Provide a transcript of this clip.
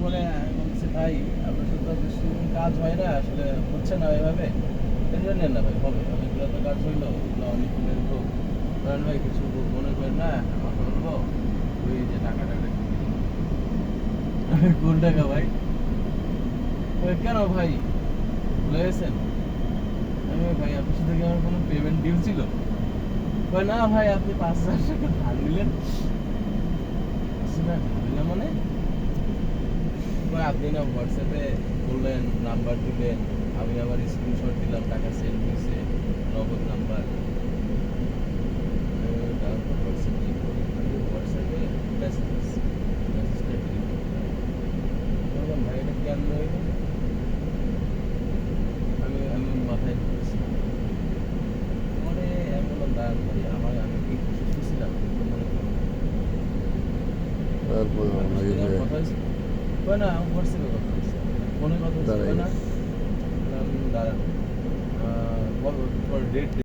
পরে বলছি ভাই, আপনার সাথে বেশি কাজ হয় না, আসলে হচ্ছে না ওইভাবে টেনশন নেন না ভাই, হবে, অনেকগুলো তো কাজ হইল ওগুলো অনেক হোক। কারণ ভাই, কিছু মনে করেন না আমার বলব ওই যে টাকা টাকা কোন টাকা ভাই। ওই কেন ভাই? ভুলে গেছেন? ভাই, আপনার সাথে কি আমার কোনো পেমেন্ট ডিল ছিল? না ভাই, আপনি পাঁচ হাজার টাকা ধার নিলেন। না ধার নিলাম মানে কই আপনি না হোয়াটসঅ্যাপে বললেন নাম্বার দিলেন আমি আবার স্ক্রিনশট দিলাম টাকা সেন্ড হয়েছে নগদ নাম্বার আমি আমি মাথায় ঢুকেছি। পরে আমি বললাম দাঁড়ান ভাই আমার আমি কি ছিলাম? তারপরে আমরা এই যে কথা হয়েছে কই না হোয়াটসঅ্যাপে কথা হয়েছে ফোনে কথা হয়েছে দাঁড়াই। না দাঁড়ান ডেট